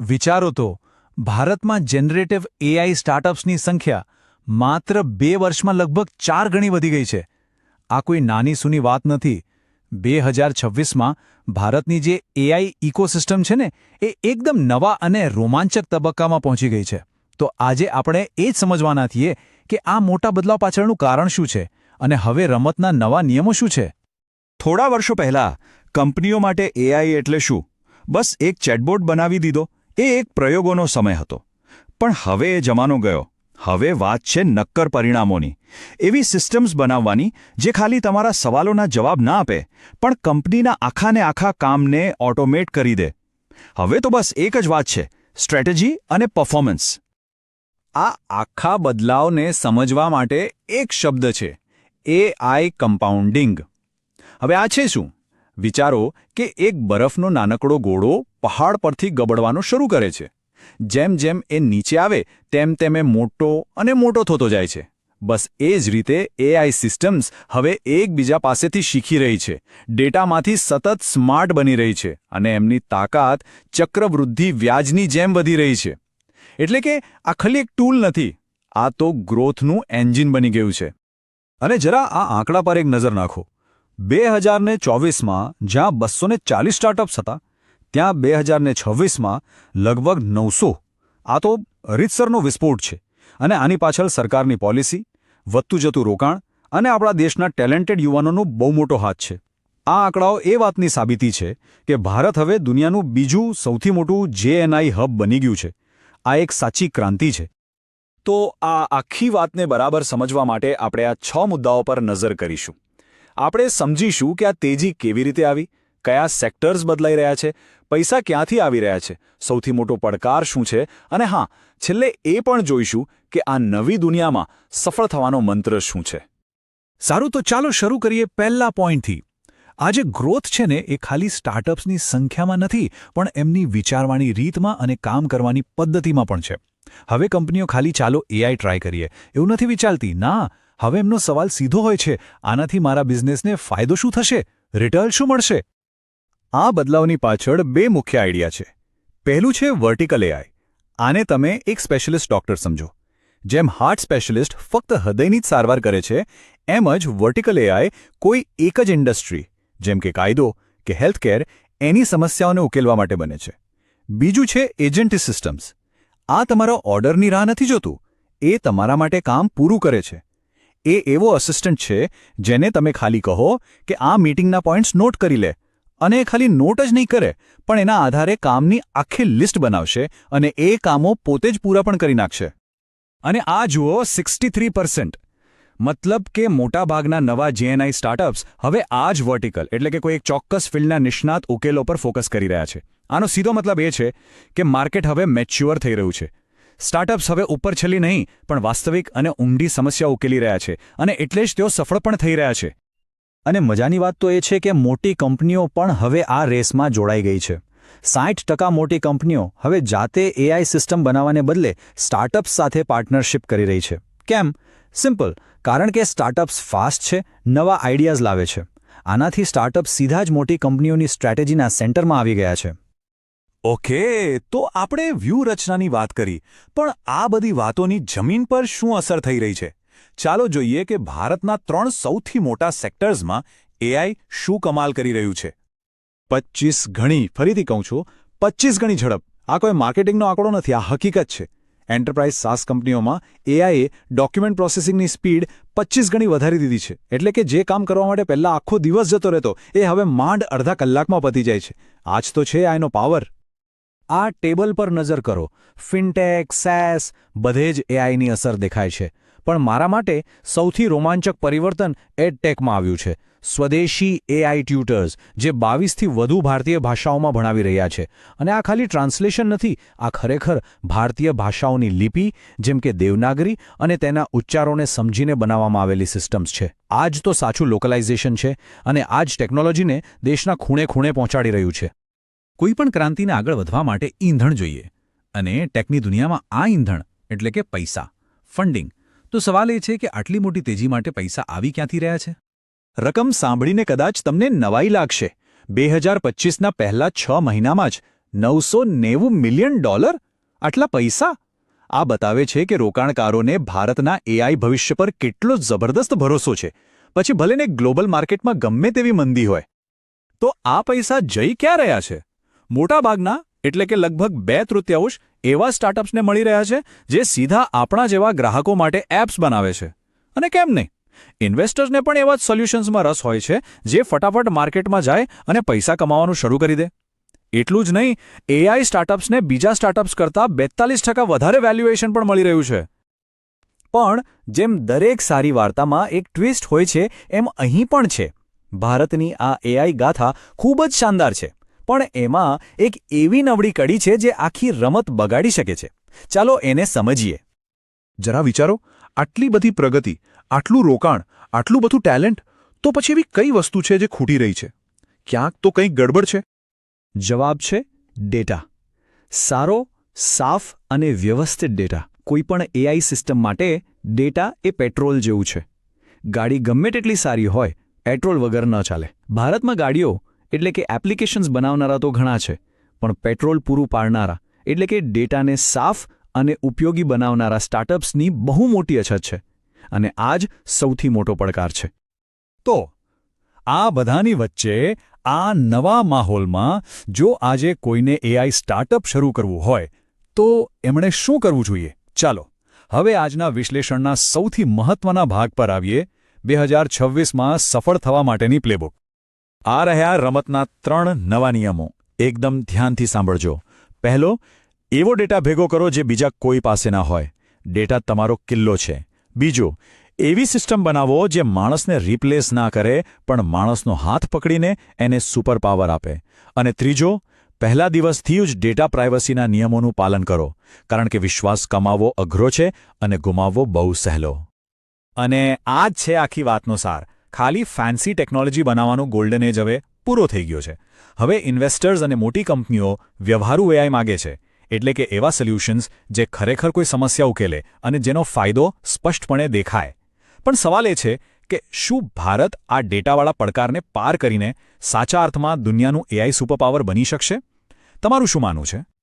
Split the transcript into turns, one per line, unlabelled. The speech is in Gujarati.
વિચારો તો, ભારતમાં જનરેટિવ એઆઈ સ્ટાર્ટઅપ્સની સંખ્યા માત્ર બે વર્ષમાં લગભગ ચાર ગણી વધી ગઈ છે. આ કોઈ નાની સૂની વાત નથી. બે હજાર છવ્વીસમાં ભારતની જે એઆઈ ઇકોસિસ્ટમ છે ને, એ એકદમ નવા અને રોમાંચક તબક્કામાં પહોંચી ગઈ છે. તો આજે આપણે એ જ સમજવાના છીએ કે આ મોટા બદલાવ પાછળનું કારણ શું છે અને હવે રમતના નવા નિયમો શું છે.
થોડા વર્ષો પહેલા કંપનીઓ માટે એઆઈ એટલે શું? બસ એક ચેટબોર્ડ બનાવી દીધો. એ એક પ્રયોગોનો સમય હતો. પણ હવે એ જમાનો ગયો. હવે વાત છે નક્કર પરિણામોની. એવી સિસ્ટમ્સ બનાવવાની જે ખાલી તમારા સવાલોના જવાબ ના આપે, પણ કંપનીના આખાને આખા કામને ઓટોમેટ કરી દે. હવે તો બસ એક જ વાત છે, સ્ટ્રેટેજી અને પરફોર્મન્સ
આ આખા બદલાવને સમજવા માટે એક શબ્દ છે એઆઈ કમ્પાઉન્ડિંગ હવે આ છે શું? વિચારો કે એક બરફનો નાનકડો ગોળો પહાડ પરથી ગબડવાનું શરૂ કરે છે. જેમ જેમ એ નીચે આવે, તેમ તેમ એ મોટો અને મોટો થતો જાય છે. બસ એ જ રીતે એઆઈ સિસ્ટમ્સ હવે એકબીજા પાસેથી શીખી રહી છે. ડેટામાંથી સતત સ્માર્ટ બની રહી છે અને એમની તાકાત ચક્રવૃદ્ધિ વ્યાજની જેમ વધી રહી છે. એટલે કે આ ખાલી એક ટૂલ નથી, આ તો ગ્રોથનું એન્જિન બની ગયું છે. અને જરા આ આંકડા પર એક નજર નાખો. બે હજારને ચોવીસમાં જ્યાં બસોને ચાલીસ સ્ટાર્ટઅપ્સ હતા, ત્યાં બે હજારને છવ્વીસમાં લગભગ નવસો. આ તો રીતસરનો વિસ્ફોટ છે અને આની પાછળ સરકારની પોલિસી વધતું જતું રોકાણ અને આપણા દેશના ટેલેન્ટેડ યુવાનોનો બહુ મોટો હાથ છે. આ આંકડાઓ એ વાતની સાબિતી છે કે ભારત હવે દુનિયાનું બીજું સૌથી મોટું જેએનઆઈ હબ બની ગયું છે. આ એક સાચી ક્રાંતિ છે. તો આ આખી વાતને બરાબર સમજવા માટે આપણે આ છ મુદ્દાઓ પર નજર કરીશું. આપણે સમજીશું કે આ તેજી કેવી રીતે આવી, કયા સેક્ટર્સ બદલાઈ રહ્યા છે, પૈસા ક્યાંથી આવી રહ્યા છે, સૌથી મોટો પડકાર શું છે, અને હા, છેલ્લે એ પણ જોઈશું કે આ નવી દુનિયામાં સફળ થવાનો મંત્ર શું છે. સારું, તો ચાલો શરૂ કરીએ પહેલા પોઈન્ટથી. આ જે ગ્રોથ છે ને, એ ખાલી સ્ટાર્ટઅપ્સની સંખ્યામાં નથી, પણ એમની વિચારવાની રીતમાં અને કામ કરવાની પદ્ધતિમાં પણ છે. હવે કંપનીઓ ખાલી ચાલો એઆઈ ટ્રાય કરીએ. એવું નથી વિચારતી. ના હવે એમનો સવાલ સીધો હોય છે, આનાથી મારા બિઝનેસને ફાયદો શું થશે? રિટર્ન શું મળશે? આ બદલાવની પાછળ બે મુખ્ય આઈડિયા છે. પહેલું છે વર્ટિકલ એઆઈ. આને તમે એક સ્પેશિયલિસ્ટ ડોક્ટર સમજો. જેમ હાર્ટ સ્પેશિયલિસ્ટ ફક્ત હૃદયની જ સારવાર કરે છે, એમ જ વર્ટિકલ એઆઈ કોઈ એક જ ઇન્ડસ્ટ્રી, જેમ કે કાયદો કે હેલ્થકેર, એની સમસ્યાઓને ઉકેલવા માટે બને છે. બીજું છે એજન્ટી સિસ્ટમ્સ. આ તમારા ઓર્ડરની રાહ નથી જોતું. એ તમારા માટે કામ પૂરું કરે છે. એ એવો અસિસ્ટન્ટ છે જેને તમે ખાલી કહો કે આ મીટિંગના પોઈન્ટ્સ નોટ કરી લે. અને એ ખાલી નોટ જ નહીં કરે, પણ એના આધારે કામની આખી લિસ્ટ બનાવશે અને એ કામો પોતે જ પૂરા પણ કરી નાખશે. અને આ જુઓ સિક્સટી મતલબ કે મોટાભાગના નવા જેએનઆઈ સ્ટાર્ટઅપ્સ હવે આ જ વર્ટિકલ એટલે કે કોઈ એક ચોક્કસ ફિલ્ડના નિષ્ણાત ઉકેલો પર ફોકસ કરી રહ્યા છે. આનો સીધો મતલબ એ છે કે માર્કેટ હવે મેચ્યોર થઈ રહ્યું છે. સ્ટાર્ટઅપ્સ હવે ઉપર છેલ્લી નહીં, પણ વાસ્તવિક અને ઊંડી સમસ્યા ઉકેલી રહ્યા છે અને એટલે જ તેઓ સફળ પણ થઈ રહ્યા છે. અને મજાની વાત તો એ છે કે મોટી કંપનીઓ પણ હવે આ રેસમાં જોડાઈ ગઈ છે. સાઠ ટકા મોટી કંપનીઓ હવે જાતે એઆઈ સિસ્ટમ બનાવવાને બદલે સ્ટાર્ટઅપ્સ સાથે પાર્ટનરશિપ કરી રહી છે. કેમ? સિમ્પલ કારણ કે સ્ટાર્ટઅપ્સ ફાસ્ટ છે, નવા આઈડિયાઝ લાવે છે. આનાથી સ્ટાર્ટઅપ સીધા જ મોટી કંપનીઓની સ્ટ્રેટેજીના સેન્ટરમાં આવી ગયા છે. ઓકે, તો આપણે વ્યૂહરચનાની વાત કરી, પણ આ બધી વાતોની જમીન પર શું અસર થઈ રહી છે? ચાલો જોઈએ કે ભારતના ત્રણ સૌથી મોટા સેક્ટર્સમાં એઆઈ શું કમાલ કરી રહ્યું છે. પચ્ચીસ ગણી, ફરીથી કહું છું, પચ્ચીસ ગણી ઝડપ. આ કોઈ માર્કેટિંગનો આંકડો નથી, આ હકીકત છે. એન્ટરપ્રાઇઝ સાસ કંપનીઓમાં એઆઈએ ડોક્યુમેન્ટ પ્રોસેસિંગની સ્પીડ પચ્ચીસ ગણી વધારી દીધી છે. એટલે કે જે કામ કરવા માટે પહેલાં આખો દિવસ જતો રહેતો, એ હવે માંડ અડધા કલાકમાં પતી જાય છે. આજ તો છે આનો પાવર આ ટેબલ પર નજર કરો. ફિનટેક, સેસ, બધે જ એઆઈની અસર દેખાય છે. પણ મારા માટે સૌથી રોમાંચક પરિવર્તન એડટેકમાં આવ્યું છે. સ્વદેશી એઆઈ ટ્યુટર્સ જે બાવીસથી વધુ ભારતીય ભાષાઓમાં ભણાવી રહ્યા છે. અને આ ખાલી ટ્રાન્સલેશન નથી, આ ખરેખર ભારતીય ભાષાઓની લિપિ, જેમ કે દેવનાગરી અને તેના ઉચ્ચારોને સમજીને બનાવવામાં આવેલી સિસ્ટમ્સ છે. આ જ તો સાચું લોકલાઇઝેશન છે અને આ જ ટેકનોલોજીને દેશના ખૂણે ખૂણે પહોંચાડી રહ્યું છે. કોઈપણ ક્રાંતિને આગળ વધવા માટે ઈંધણ જોઈએ. અને ટેકની દુનિયામાં આ ઈંધણ, એટલે કે પૈસા ફંડિંગ તો સવાલ એ છે કે આટલી મોટી તેજી માટે પૈસા આવી ક્યાંથી રહ્યા છે? રકમ સાંભળીને કદાચ તમને નવાઈ લાગશે. બે હજાર પચીસના પહેલા છ મહિનામાં જ નવસો નેવું મિલિયન ડોલર? આટલા પૈસા? આ બતાવે છે કે રોકાણકારોને ભારતના એઆઈ ભવિષ્ય પર કેટલો જબરદસ્ત ભરોસો છે. પછી ભલેને ગ્લોબલ માર્કેટમાં ગમે તેવી મંદી હોય. તો આ પૈસા જઈ ક્યાં રહ્યા છે? મોટાભાગના એટલે કે લગભગ બે તૃતીયાંશ એવા સ્ટાર્ટઅપ્સને મળી રહ્યા છે જે સીધા આપણા જેવા ગ્રાહકો માટે એપ્સ બનાવે છે. અને કેમ નહીં? ઇન્વેસ્ટર્સને પણ એવા જ સોલ્યુશન્સમાં રસ હોય છે જે ફટાફટ માર્કેટમાં જાય અને પૈસા કમાવાનું શરૂ કરી દે. એટલું જ નહીં, એઆઈ સ્ટાર્ટઅપ્સને બીજા સ્ટાર્ટઅપ્સ કરતાં બેતાલીસ ટકા વધારે વેલ્યુએશન પણ મળી રહ્યું છે. પણ જેમ દરેક સારી વાર્તામાં એક ટ્વિસ્ટ હોય છે, એમ અહીં પણ છે. ભારતની આ એઆઈ ગાથા ખૂબ જ શાનદાર છે. પણ એમાં એક એવી નવળી કડી છે જે આખી રમત બગાડી શકે છે. ચાલો એને સમજીએ.
જરા વિચારો આટલી બધી પ્રગતિ આટલું રોકાણ આટલું બધું ટેલેન્ટ તો પછી એવી કઈ વસ્તુ છે જે ખૂટી રહી છે? ક્યાંક તો કંઈક ગડબડ છે?
જવાબ છે ડેટા. સારો સાફ અને વ્યવસ્થિત ડેટા. કોઈપણ એઆઈ સિસ્ટમ માટે ડેટા એ પેટ્રોલ જેવું છે. ગાડી ગમે તેટલી સારી હોય પેટ્રોલ વગર ન ચાલે. ભારતમાં ગાડીઓ એટલે કે એપ્લિકેશન્સ બનાવનારા તો ઘણા છે, પણ પેટ્રોલ પૂરું પાડનારા, એટલે કે ડેટાને સાફ અને ઉપયોગી બનાવનારા સ્ટાર્ટઅપ્સની બહુ મોટી અછત છે અને આ જ સૌથી મોટો પડકાર છે. તો, આ બધાની વચ્ચે આ નવા માહોલમાં જો આજે કોઈને એઆઈ સ્ટાર્ટઅપ શરૂ કરવું હોય, તો એમણે શું કરવું જોઈએ? ચાલો, હવે આજના વિશ્લેષણના સૌથી મહત્વના ભાગ પર આવીએ, બે હજાર છવ્વીસમાં સફળ થવા માટેની પ્લેબુક. આ રહ્યા રમતના ત્રણ નવા નિયમો. એકદમ ધ્યાનથી સાંભળજો. પહેલો, એવો ડેટા ભેગો કરો જે બીજા કોઈ પાસે ના હોય. ડેટા તમારો કિલ્લો છે. બીજો, એવી સિસ્ટમ બનાવો જે માણસને રિપ્લેસ ના કરે, પણ માણસનો હાથ પકડીને એને સુપર પાવર આપે. અને ત્રીજો, પહેલા દિવસથી જ ડેટા પ્રાઇવસીના નિયમોનું પાલન કરો. કારણ કે વિશ્વાસ કમાવવો અઘરો છે અને ગુમાવવો બહુ સહેલો. અને આ જ છે આખી વાતનો સાર. ખાલી ફેન્સી ટેકનોલોજી બનાવવાનો ગોલ્ડન એજ હવે પૂરો થઈ ગયો છે. હવે ઇન્વેસ્ટર્સ અને મોટી કંપનીઓ વ્યવહારુ એઆઈ માગે છે, એટલે કે એવા સોલ્યુશન્સ જે ખરેખર કોઈ સમસ્યા ઉકેલે અને જેનો ફાયદો સ્પષ્ટપણે દેખાય. પણ સવાલ એ છે કે શું ભારત આ ડેટાવાળા પડકારને પાર કરીને સાચા અર્થમાં દુનિયાનું એઆઈ સુપરપાવર બની શકશે? તમારું શું માનવું છે?